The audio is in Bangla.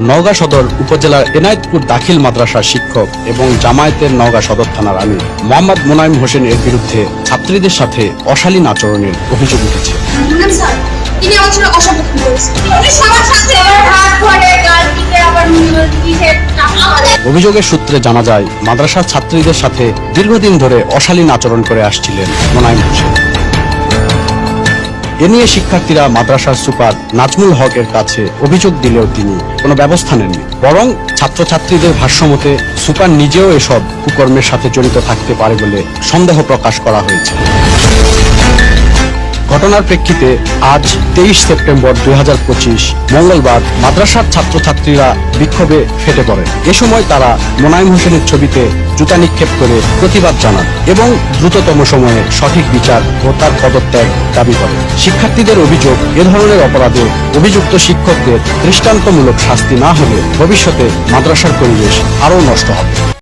নওগাঁ সদর উপজেলার এনায়েতপুর দাখিল মাদ্রাসার শিক্ষক এবং জামায়াতের নওগাঁ সদর থানার আমির মোহাম্মদ মোনাইম হোসেন এর বিরুদ্ধে ছাত্রীদের সাথে অশালীন আচরণের অভিযোগ উঠেছে। তিনি আমার সাথে অসভ্যতা সবার সাথে হাত ধরে গাল পিটে আবার অভিযোগের সূত্রে জানা যায় মাদ্রাসার ছাত্রীদের সাথে দীর্ঘদিন ধরে অশালীন আচরণ করে আসছিলেন মোনাইম হোসেন। এ নিয়ে শিক্ষার্থীরা মাদ্রাসার সুপার নাজমুল হকের কাছে অভিযোগ দিলেও তিনি কোনো ব্যবস্থা নেননি। বরং ছাত্রছাত্রীদের ভাষ্যমতে সুপার নিজেও এসব কুকর্মের সাথে জড়িত থাকতে পারে বলে সন্দেহ প্রকাশ করা হয়েছে। ঘটনার প্রেক্ষিতে আজ তেইশ সেপ্টেম্বর দুই হাজার পঁচিশ মঙ্গলবার মাদ্রাসার ছাত্রছাত্রীরা বিক্ষোভে ফেটে পড়ে। এ সময় তারা মোনায়েম হোসেনের ছবিতে জুতা নিক্ষেপ করে প্রতিবাদ জানান এবং দ্রুততম সময়ে সঠিক বিচার ও তার পদত্যাগ দাবি করে। শিক্ষার্থীদের অভিযোগ, এ ধরনের অপরাধে অভিযুক্ত শিক্ষকদের দৃষ্টান্তমূলক শাস্তি না হলে ভবিষ্যতে মাদ্রাসার পরিবেশ আরও নষ্ট হবে।